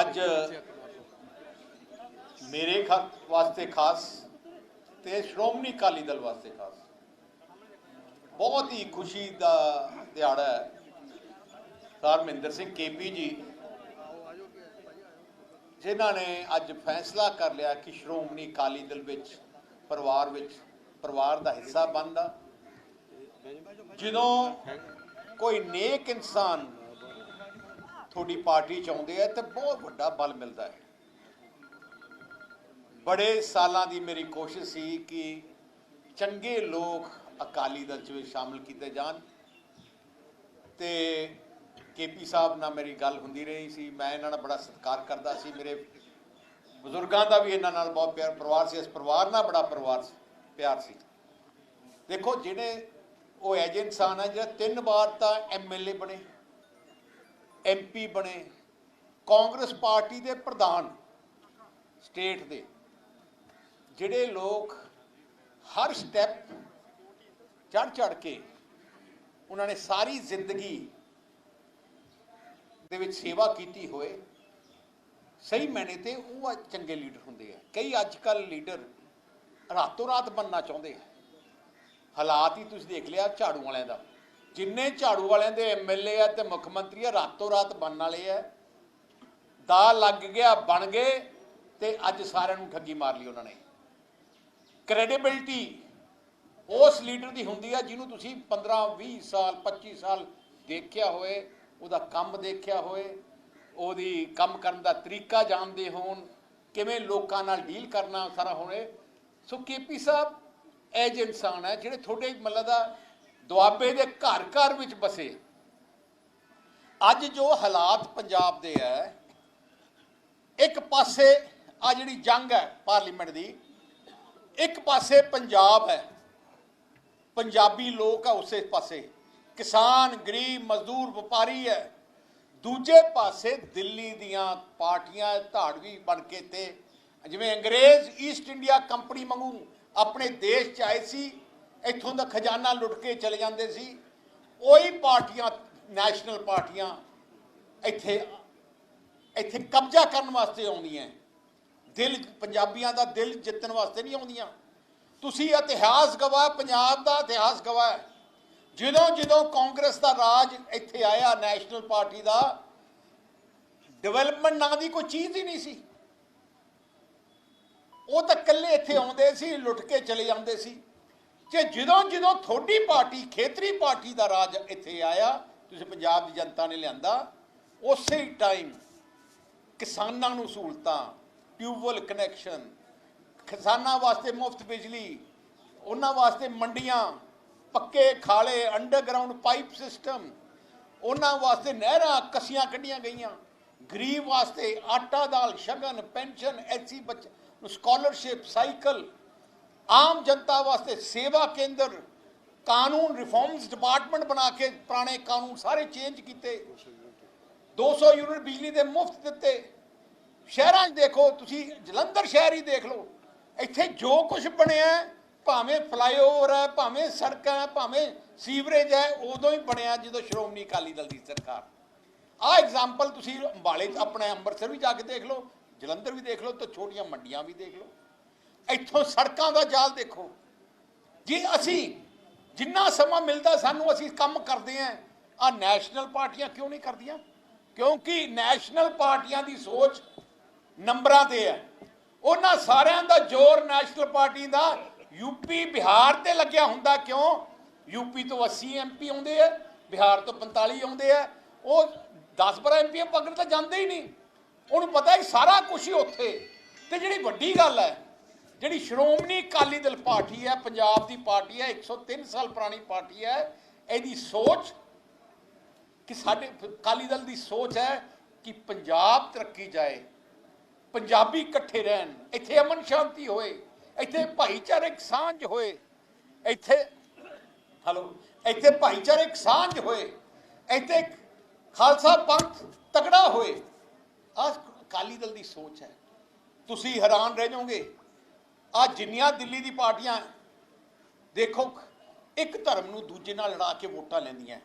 ਅੱਜ ਮੇਰੇ ਖਾ ਵਾਸਤੇ ਖਾਸ ਤੇ ਸ਼੍ਰੋਮਣੀ ਅਕਾਲੀ ਦਲ ਵਾਸਤੇ ਖਾਸ। ਬਹੁਤ ਹੀ ਖੁਸ਼ੀ ਦਾ ਦਿਹਾੜਾ ਹੈ। ਸਰਦਾਰ ਮਹਿੰਦਰ ਸਿੰਘ ਕੇਪੀ ਜੀ, ਜਿਨ੍ਹਾਂ ਨੇ ਅੱਜ ਫੈਸਲਾ ਕਰ ਲਿਆ ਕਿ ਸ਼੍ਰੋਮਣੀ ਅਕਾਲੀ ਦਲ ਵਿੱਚ, ਪਰਿਵਾਰ ਵਿੱਚ, ਪਰਿਵਾਰ ਦਾ ਹਿੱਸਾ ਬਣਦਾ। ਜਦੋਂ ਕੋਈ ਨੇਕ ਇਨਸਾਨ ਤੁਹਾਡੀ ਪਾਰਟੀ ਚ ਆਉਂਦੇ ਆ ਤੇ ਬਹੁਤ ਵੱਡਾ ਬਲ ਮਿਲਦਾ ਹੈ। ਬੜੇ ਸਾਲਾਂ ਦੀ ਮੇਰੀ ਕੋਸ਼ਿਸ਼ ਸੀ ਕਿ ਚੰਗੇ ਲੋਕ ਅਕਾਲੀ ਦਲ ਚ ਵੀ ਸ਼ਾਮਲ ਕੀਤੇ ਜਾਣ ਤੇ ਕੇਪੀ ਸਾਹਿਬ ਨਾਲ ਮੇਰੀ ਗੱਲ ਹੁੰਦੀ ਰਹੀ ਸੀ। ਮੈਂ ਇਹਨਾਂ ਨਾਲ ਬੜਾ ਸਤਿਕਾਰ ਕਰਦਾ ਸੀ। ਮੇਰੇ ਬਜ਼ੁਰਗਾਂ ਦਾ ਵੀ ਇਹਨਾਂ ਨਾਲ ਬਹੁਤ ਪਿਆਰ, ਪਰਿਵਾਰ ਸੀ। ਇਸ ਪਰਿਵਾਰ ਨਾਲ ਬੜਾ ਪਰਿਵਾਰ ਪਿਆਰ ਸੀ। ਦੇਖੋ, ਜਿਹੜੇ ਉਹ ਐਜੇ ਇਨਸਾਨ ਹੈ ਜਿਹੜਾ ਤਿੰਨ ਵਾਰ ਤਾਂ ਐਮਐਲਏ ਬਣੇ। ਐਮਪੀ ਬਣੇ, ਕਾਂਗਰਸ ਪਾਰਟੀ ਦੇ ਪ੍ਰਧਾਨ ਸਟੇਟ ਦੇ, ਜਿਹੜੇ ਲੋਕ ਹਰ ਸਟੈਪ ਚੜ ਚੜ ਕੇ ਉਹਨਾਂ ਨੇ ਸਾਰੀ ਜ਼ਿੰਦਗੀ ਦੇ ਵਿੱਚ ਸੇਵਾ ਕੀਤੀ ਹੋਏ, ਸਹੀ ਮੈਨੇ ਤੇ ਉਹ ਚੰਗੇ ਲੀਡਰ ਹੁੰਦੇ ਆ। ਕਈ ਅੱਜ ਕੱਲ ਲੀਡਰ ਰਾਤੋਂ ਰਾਤ ਬੰਨਣਾ ਚਾਹੁੰਦੇ ਆ। ਹਾਲਾਤ ਹੀ ਤੁਸੀਂ ਦੇਖ ਲਿਆ, ਝਾੜੂ ਵਾਲਿਆਂ ਦਾ। ਜਿੰਨੇ ਝਾੜੂ ਵਾਲਿਆਂ ਦੇ ਐਮਐਲਏ ਆ ਤੇ ਮੁੱਖ ਮੰਤਰੀ ਆ, ਰਾਤੋਂ ਰਾਤ ਬਣਨ ਵਾਲੇ ਆ। ਦਾ ਲੱਗ ਗਿਆ, ਬਣ ਗਏ ਤੇ ਅੱਜ ਸਾਰਿਆਂ ਨੂੰ ਠੱਗੀ ਮਾਰ ਲਈ ਉਹਨਾਂ ਨੇ। ਕ੍ਰੈਡੀਬਿਲਟੀ ਉਸ ਲੀਡਰ ਦੀ ਹੁੰਦੀ ਆ ਜਿਹਨੂੰ ਤੁਸੀਂ 15 20 ਸਾਲ 25 ਸਾਲ ਦੇਖਿਆ ਹੋਏ ਉਹਦਾ ਕੰਮ ਦੇਖਿਆ ਹੋਏ ਉਹਦੀ ਕੰਮ ਕਰਨ ਦਾ ਤਰੀਕਾ ਜਾਣਦੇ ਹੋਣ, ਕਿਵੇਂ ਲੋਕਾਂ ਨਾਲ ਡੀਲ ਕਰਨਾ ਸਾਰਾ ਹੋਣੇ ਸੋ ਕੇਪੀ ਸਾਹਿਬ, ਇਹ ਜਿਹੇ ਇਨਸਾਨ ਹੈ ਜਿਹੜੇ ਤੁਹਾਡੇ ਮਤਲਬ ਦਾ ਦੁਆਬੇ ਦੇ ਘਰ ਘਰ ਵਿੱਚ ਬਸੇ। ਅੱਜ ਜੋ ਹਾਲਾਤ ਪੰਜਾਬ ਦੇ ਹੈ ਇੱਕ ਪਾਸੇ ਆ ਜਿਹੜੀ ਜੰਗ ਹੈ ਪਾਰਲੀਮੈਂਟ ਦੀ, ਇੱਕ ਪਾਸੇ ਪੰਜਾਬ ਹੈ ਪੰਜਾਬੀ ਲੋਕ ਆ ਉਸੇ ਪਾਸੇ। ਕਿਸਾਨ, ਗਰੀਬ, ਮਜ਼ਦੂਰ, ਵਪਾਰੀ ਹੈ ਦੂਜੇ ਪਾਸੇ ਦਿੱਲੀ ਦੀਆਂ ਪਾਰਟੀਆਂ ਧਾੜਵੀ ਬਣ ਕੇ ਤੇ ਜਿਵੇਂ ਅੰਗਰੇਜ਼ ਈਸਟ ਇੰਡੀਆ ਕੰਪਨੀ ਵਾਂਗੂ ਆਪਣੇ ਦੇਸ਼ ਚ ਆਏ ਸੀ ਇੱਥੋਂ ਦਾ ਖਜ਼ਾਨਾ ਲੁੱਟ ਕੇ ਚਲੇ ਜਾਂਦੇ ਸੀ। ਉਹੀ ਪਾਰਟੀਆਂ, ਨੈਸ਼ਨਲ ਪਾਰਟੀਆਂ ਇੱਥੇ ਇੱਥੇ ਕਬਜ਼ਾ ਕਰਨ ਵਾਸਤੇ ਆਉਂਦੀਆਂ। ਦਿਲ, ਪੰਜਾਬੀਆਂ ਦਾ ਦਿਲ ਜਿੱਤਣ ਵਾਸਤੇ ਨਹੀਂ ਆਉਂਦੀਆਂ। ਤੁਸੀਂ ਇਤਿਹਾਸ ਗਵਾਹ, ਪੰਜਾਬ ਦਾ ਇਤਿਹਾਸ ਗਵਾਹ ਜਦੋਂ ਜਦੋਂ ਕਾਂਗਰਸ ਦਾ ਰਾਜ ਇੱਥੇ ਆਇਆ, ਨੈਸ਼ਨਲ ਪਾਰਟੀ ਦਾ, ਡਿਵੈਲਪਮੈਂਟ ਨਾਂ ਦੀ ਕੋਈ ਚੀਜ਼ ਹੀ ਨਹੀਂ ਸੀ। ਉਹ ਤਾਂ ਇਕੱਲੇ ਇੱਥੇ ਆਉਂਦੇ ਸੀ, ਲੁੱਟ ਕੇ ਚਲੇ ਜਾਂਦੇ ਸੀ। ਕਿ ਜਦੋਂ ਜਦੋਂ ਤੁਹਾਡੀ ਪਾਰਟੀ, ਖੇਤਰੀ ਪਾਰਟੀ ਦਾ ਰਾਜ ਇੱਥੇ ਆਇਆ, ਤੁਸੀਂ ਪੰਜਾਬ ਦੀ ਜਨਤਾ ਨੇ ਲਿਆਂਦਾ, ਉਸੇ ਟਾਈਮ ਕਿਸਾਨਾਂ ਨੂੰ ਸਹੂਲਤਾਂ ਟਿਊਬਵੈਲ ਕਨੈਕਸ਼ਨ ਕਿਸਾਨਾਂ ਵਾਸਤੇ ਮੁਫਤ ਬਿਜਲੀ, ਉਹਨਾਂ ਵਾਸਤੇ ਮੰਡੀਆਂ, ਪੱਕੇ, ਖਾਲੇ ਅੰਡਰਗਰਾਉਂਡ ਪਾਈਪ ਸਿਸਟਮ ਉਹਨਾਂ ਵਾਸਤੇ ਨਹਿਰਾਂ ਕਸੀਆਂ ਕੱਢੀਆਂ ਗਈਆਂ। ਗਰੀਬ ਵਾਸਤੇ ਆਟਾ ਦਾਲ, ਸ਼ਗਨ, ਪੈਨਸ਼ਨ ਐਸੀ ਬੱਚ ਸਕਾਲਰਸ਼ਿਪ ਸਾਈਕਲ ਆਮ ਜਨਤਾ ਵਾਸਤੇ ਸੇਵਾ ਕੇਂਦਰ, ਕਾਨੂੰਨ ਰਿਫਾਰਮਸ ਡਿਪਾਰਟਮੈਂਟ ਬਣਾ ਕੇ ਪੁਰਾਣੇ ਕਾਨੂੰਨ ਸਾਰੇ ਚੇਂਜ ਕੀਤੇ। 200 ਯੂਨਿਟ ਬਿਜਲੀ ਦੇ ਮੁਫਤ ਦਿੱਤੇ। ਸ਼ਹਿਰਾਂ 'ਚ ਦੇਖੋ, ਤੁਸੀਂ ਜਲੰਧਰ ਸ਼ਹਿਰ ਹੀ ਦੇਖ ਲਓ। ਇੱਥੇ ਜੋ ਕੁਝ ਬਣਿਆ ਭਾਵੇਂ ਫਲਾਈਓਵਰ ਹੈ, ਭਾਵੇਂ ਸੜਕਾਂ ਹੈ, ਭਾਵੇਂ ਸੀਵਰੇਜ ਹੈ, ਉਦੋਂ ਹੀ ਬਣਿਆ ਜਦੋਂ ਸ਼੍ਰੋਮਣੀ ਅਕਾਲੀ ਦਲ ਦੀ ਸਰਕਾਰ। ਆਹ ਐਗਜ਼ਾਮਪਲ ਤੁਸੀਂ ਅੰਬਾਲੇ 'ਚ ਆਪਣੇ ਅੰਮ੍ਰਿਤਸਰ ਵੀ ਜਾ ਕੇ ਦੇਖ ਲਓ, ਜਲੰਧਰ ਵੀ ਦੇਖ ਲਓ ਤੇ ਛੋਟੀਆਂ ਮੰਡੀਆਂ ਵੀ ਦੇਖ ਲਓ। ਇੱਥੋਂ ਸੜਕਾਂ ਦਾ ਜਾਲ ਦੇਖੋ। ਜੇ ਅਸੀਂ ਜਿੰਨਾ ਸਮਾਂ ਮਿਲਦਾ ਸਾਨੂੰ ਅਸੀਂ ਕੰਮ ਕਰਦੇ ਆਂ ਆ ਨੈਸ਼ਨਲ ਪਾਰਟੀਆਂ ਕਿਉਂ ਨਹੀਂ ਕਰਦੀਆਂ? ਕਿਉਂਕਿ ਨੈਸ਼ਨਲ ਪਾਰਟੀਆਂ ਦੀ ਸੋਚ ਨੰਬਰਾਂ ਤੇ ਹੈ। ਉਹਨਾਂ ਸਾਰਿਆਂ ਦਾ ਜ਼ੋਰ ਨੈਸ਼ਨਲ ਪਾਰਟੀ ਦਾ ਯੂਪੀ ਬਿਹਾਰ ਤੇ ਲੱਗਿਆ ਹੁੰਦਾ ਕਿਉਂ? ਯੂਪੀ ਤੋਂ 80 ਐਮਪੀ ਆਉਂਦੇ ਆ, ਬਿਹਾਰ ਤੋਂ 45 ਆਉਂਦੇ ਆ। ਉਹ 10 12 ਐਮਪੀ ਪਕੜ ਤਾਂ ਜਾਂਦੇ ਹੀ ਨਹੀਂ। ਉਹਨੂੰ ਪਤਾ ਹੀ ਸਾਰਾ ਕੁਝ ਹੀ ਉੱਥੇ। ਤੇ ਜਿਹੜੀ ਵੱਡੀ ਗੱਲ ਹੈ ਜਿਹੜੀ ਸ਼੍ਰੋਮਣੀ ਅਕਾਲੀ ਦਲ ਪਾਰਟੀ ਹੈ, ਪੰਜਾਬ ਦੀ ਪਾਰਟੀ ਹੈ 103 ਸਾਲ ਪੁਰਾਣੀ ਪਾਰਟੀ ਹੈ, ਇਹਦੀ ਸੋਚ ਕਿ ਸਾਡੇ ਅਕਾਲੀ ਦਲ ਦੀ ਸੋਚ ਹੈ ਕਿ ਪੰਜਾਬ ਤਰੱਕੀ ਜਾਏ, ਪੰਜਾਬੀ ਇਕੱਠੇ ਰਹਿਣ, ਇੱਥੇ ਅਮਨ ਸ਼ਾਂਤੀ ਹੋਏ, ਇੱਥੇ ਭਾਈਚਾਰਕ ਸਾਂਝ ਹੋਏ, ਇੱਥੇ, ਹਲੋ, ਇੱਥੇ ਭਾਈਚਾਰਕ ਸਾਂਝ ਹੋਏ, ਇੱਥੇ ਖਾਲਸਾ ਪੰਥ ਤਕੜਾ ਹੋਏ, ਆਹ ਅਕਾਲੀ ਦਲ ਦੀ ਸੋਚ ਹੈ। ਤੁਸੀਂ ਹੈਰਾਨ ਰਹਿ ਜਾਓਗੇ। ਆ ਜਿੰਨੀਆਂ ਦਿੱਲੀ ਦੀ ਪਾਰਟੀਆਂ ਦੇਖੋ, ਇੱਕ ਧਰਮ ਨੂੰ ਦੂਜੇ ਨਾਲ ਲੜਾ ਕੇ ਵੋਟਾਂ ਲੈਂਦੀਆਂ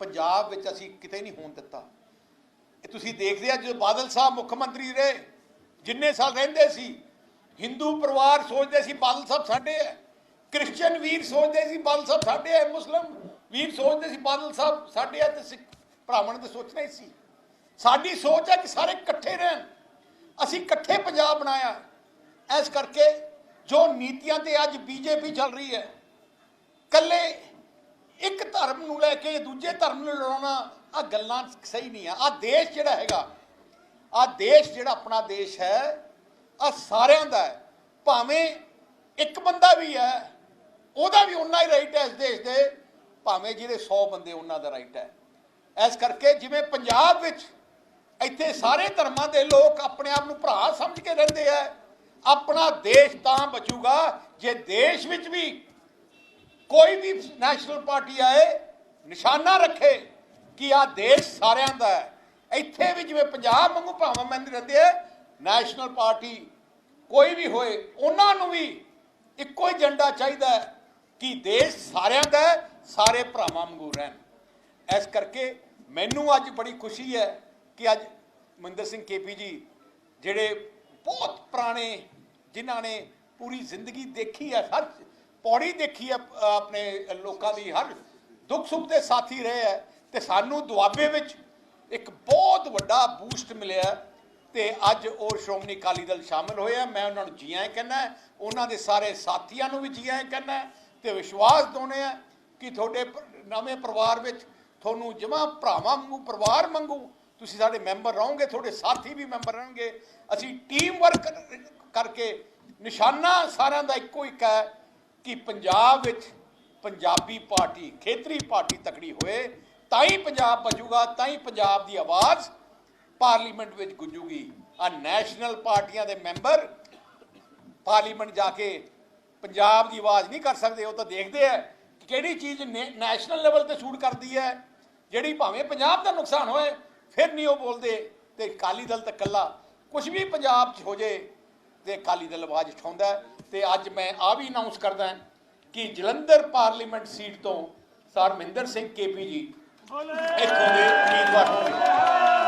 ਪੰਜਾਬ ਵਿੱਚ ਅਸੀਂ ਕਿਤੇ ਨਹੀਂ ਹੋਣ ਦਿੱਤਾ। ਇਹ ਤੁਸੀਂ ਦੇਖਦੇ ਆ ਜਦੋਂ ਬਾਦਲ ਸਾਹਿਬ ਮੁੱਖ ਮੰਤਰੀ ਰਹੇ, ਜਿੰਨੇ ਸਾਲ ਰਹਿੰਦੇ ਸੀ, ਹਿੰਦੂ ਪਰਿਵਾਰ ਸੋਚਦੇ ਸੀ ਬਾਦਲ ਸਾਹਿਬ ਸਾਡੇ ਹੈ ਕ੍ਰਿਸਚੀਅਨ ਵੀਰ ਸੋਚਦੇ ਸੀ ਬਾਦਲ ਸਾਹਿਬ ਸਾਡੇ ਹੈ, ਮੁਸਲਮ ਵੀਰ ਸੋਚਦੇ ਸੀ ਬਾਦਲ ਸਾਹਿਬ ਸਾਡੇ ਹੈ ਤੇ ਸਿੱਖ ਭਰਾਵਾਂ ਨੇ ਸੋਚਣਾ ਹੀ ਸੀ। ਸਾਡੀ ਸੋਚ ਹੈ ਕਿ ਸਾਰੇ ਇਕੱਠੇ ਰਹਿਣ। ਅਸੀਂ ਇਕੱਠੇ ਪੰਜਾਬ ਬਣਾਇਆ ਇਸ ਕਰਕੇ ਜੋ ਨੀਤੀਆਂ ਤੇ ਅੱਜ ਬੀਜੇਪੀ ਚੱਲ ਰਹੀ ਹੈ ਕੱਲੇ ਇੱਕ ਧਰਮ ਨੂੰ ਲੈ ਕੇ ਦੂਜੇ ਧਰਮ ਨੂੰ ਲੜਾਉਣਾ ਆ ਗੱਲਾਂ ਸਹੀ ਨਹੀਂ ਆ। ਆ ਦੇਸ਼ ਜਿਹੜਾ ਹੈਗਾ ਆ ਦੇਸ਼ ਜਿਹੜਾ ਆਪਣਾ ਦੇਸ਼ ਹੈ ਆ ਸਾਰਿਆਂ ਦਾ ਹੈ। ਭਾਵੇਂ ਇੱਕ ਬੰਦਾ ਵੀ ਹੈ, ਉਹਦਾ ਵੀ ਉਨਾ ਹੀ ਰਾਈਟ ਹੈ ਇਸ ਦੇਸ਼ ਦੇ, ਭਾਵੇਂ ਜਿਹੜੇ 100 ਬੰਦੇ ਉਹਨਾਂ ਦਾ ਰਾਈਟ ਹੈ। ਇਸ ਕਰਕੇ ਜਿਵੇਂ ਪੰਜਾਬ ਵਿੱਚ ਇੱਥੇ ਸਾਰੇ ਧਰਮਾਂ ਦੇ ਲੋਕ ਆਪਣੇ ਆਪ ਨੂੰ ਭਰਾ ਸਮਝ ਕੇ ਰਹਿੰਦੇ ਆ ਆਪਣਾ ਦੇਸ਼ ਤਾਂ ਬਚੂਗਾ, ਜੇ ਦੇਸ਼ ਵਿੱਚ ਵੀ ਕੋਈ ਵੀ ਨੈਸ਼ਨਲ ਪਾਰਟੀ ਆਏ, ਨਿਸ਼ਾਨਾ ਰੱਖੇ ਕਿ ਆ ਦੇਸ਼ ਸਾਰਿਆਂ ਦਾ ਹੈ। ਇੱਥੇ ਵੀ ਜਿਵੇਂ ਪੰਜਾਬ ਵਾਂਗੂ ਭਾਵਾਂ ਮੰਦ ਰਹਿੰਦੇ ਆ ਨੈਸ਼ਨਲ ਪਾਰਟੀ ਕੋਈ ਵੀ ਹੋਏ, ਉਹਨਾਂ ਨੂੰ ਵੀ ਇੱਕੋ ਹੀ ਏਜੰਡਾ ਚਾਹੀਦਾ ਹੈ ਕਿ ਦੇਸ਼ ਸਾਰਿਆਂ ਦਾ ਸਾਰੇ ਭਰਾਵਾਂ ਵਾਂਗੂ ਰਹਿਣ। ਇਸ ਕਰਕੇ ਮੈਨੂੰ ਅੱਜ ਬੜੀ ਖੁਸ਼ੀ ਹੈ ਕਿ ਅੱਜ ਮਨਿੰਦਰ ਸਿੰਘ ਕੇਪੀ ਜੀ, ਜਿਹੜੇ ਬਹੁਤ ਪੁਰਾਣੇ ਜਿਨ੍ਹਾਂ ਨੇ ਪੂਰੀ ਜ਼ਿੰਦਗੀ ਦੇਖੀ ਹੈ, ਹਰ ਪੌੜੀ ਦੇਖੀ ਹੈ ਆਪਣੇ ਲੋਕਾਂ ਦੀ, ਹਰ ਦੁੱਖ ਸੁੱਖ ਦੇ ਸਾਥੀ ਰਹੇ ਹੈ ਤੇ ਸਾਨੂੰ ਦੁਆਬੇ ਵਿੱਚ ਇੱਕ ਬਹੁਤ ਵੱਡਾ ਬੂਸਟ ਮਿਲਿਆ ਤੇ ਅੱਜ ਉਹ ਸ਼੍ਰੋਮਣੀ ਅਕਾਲੀ ਦਲ ਸ਼ਾਮਲ ਹੋਏ ਆ ਮੈਂ ਉਹਨਾਂ ਨੂੰ ਜੀ ਆਇਆਂ ਕਹਿੰਦਾ ਉਹਨਾਂ ਦੇ ਸਾਰੇ ਸਾਥੀਆਂ ਨੂੰ ਵੀ ਜੀ ਆਇਆਂ ਕਹਿੰਦਾ ਤੇ ਵਿਸ਼ਵਾਸ ਦੋਨੇ ਆ ਕਿ ਤੁਹਾਡੇ ਨਵੇਂ ਪਰਿਵਾਰ ਵਿੱਚ ਤੁਹਾਨੂੰ ਜਮਾ ਭਰਾਵਾਂ ਵਾਂਗੂ, ਪਰਿਵਾਰ ਵਾਂਗੂ ਤੁਸੀਂ ਸਾਡੇ ਮੈਂਬਰ ਰਹੋਗੇ, ਤੁਹਾਡੇ ਸਾਥੀ ਵੀ ਮੈਂਬਰ ਰਹਿਣਗੇ। ਅਸੀਂ ਟੀਮ ਵਰਕ ਕਰਕੇ ਨਿਸ਼ਾਨਾ ਸਾਰਿਆਂ ਦਾ ਇੱਕੋ ਇੱਕ ਹੈ ਕਿ ਪੰਜਾਬ ਵਿੱਚ ਪੰਜਾਬੀ ਪਾਰਟੀ, ਖੇਤਰੀ ਪਾਰਟੀ ਤਕੜੀ ਹੋਏ, ਤਾਂ ਹੀ ਪੰਜਾਬ ਬਚੂਗਾ ਤਾਂ ਹੀ ਪੰਜਾਬ ਦੀ ਆਵਾਜ਼ ਪਾਰਲੀਮੈਂਟ ਵਿੱਚ ਗੁੰਜੂਗੀ। ਆ ਨੈਸ਼ਨਲ ਪਾਰਟੀਆਂ ਦੇ ਮੈਂਬਰ ਪਾਰਲੀਮੈਂਟ ਜਾ ਕੇ ਪੰਜਾਬ ਦੀ ਆਵਾਜ਼ ਨਹੀਂ ਕਰ ਸਕਦੇ, ਉਹ ਤਾਂ ਦੇਖਦੇ ਆ ਕਿ ਕਿਹੜੀ ਚੀਜ਼ ਨੇ- ਨੈਸ਼ਨਲ ਲੈਵਲ ਤੇ ਸ਼ੂਟ ਕਰਦੀ ਹੈ, ਜਿਹੜੀ ਭਾਵੇਂ ਪੰਜਾਬ ਦਾ ਨੁਕਸਾਨ ਹੋਏ ਫਿਰ ਨਹੀਂ ਉਹ ਬੋਲਦੇ ਤੇ ਅਕਾਲੀ ਦਲ ਤਾਂ ਇਕੱਲਾ ਕੁਝ ਵੀ ਪੰਜਾਬ 'ਚ ਹੋ ਜੇ ਤੇ ਅਕਾਲੀ ਦਲ ਆਵਾਜ਼ ਉਠਾਉਂਦਾ ਹੈ। ਤੇ ਅੱਜ ਮੈਂ ਆ ਵੀ ਅਨਾਉਂਸ ਕਰਦਾ ਕਿ ਜਲੰਧਰ ਪਾਰਲੀਮੈਂਟ ਸੀਟ ਤੋਂ ਸਰ ਮਹਿੰਦਰ ਸਿੰਘ ਕੇਪੀ ਜੀ ਇੱਥੋਂ ਦੇ ਉਮੀਦਵਾਰ ਹੋਣਗੇ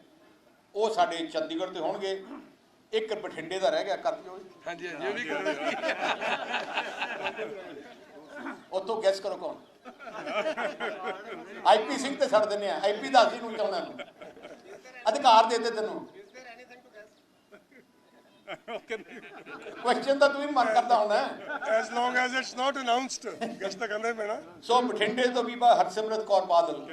ਉਹ ਸਾਡੇ ਚੰਡੀਗੜ੍ਹ ਤੇ ਹੋਣਗੇ। ਇੱਕ ਬਠਿੰਡੇ ਦਾ ਰਹਿ ਗਿਆ ਕਰ ਦਿਓ ਜੀ। ਹਾਂਜੀ ਹਾਂਜੀ ਉਹ ਵੀ ਕਰੋ ਉੱਥੋਂ ਗੈਸ ਕਰੋ ਕੌਣ? ਆਈਪੀ ਸਿੰਘ ਤੇ ਛੱਡ ਦਿੰਨੇ ਆ। ਆਈਪੀ ਦਾ ਅਸੀਂ ਨੂੰ ਚਾਹੁੰਦਾ ਨੂੰ ਅਧਿਕਾਰ ਦੇ ਦੇ ਤੈਨੂੰ। ਕੁਐਸਚਨ ਤਾਂ ਤੂੰ ਵੀ ਮਨ ਕਰਦਾ ਹੋਣਾ। As long as it's not announced ਗੱਜ ਤਾਂ ਕਹਿੰਦੇ ਪੈਣਾ। ਸੋ ਬਠਿੰਡੇ ਤੋਂ ਬੀਬਾ ਹਰਸਿਮਰਤ ਕੌਰ ਬਾਦਲ।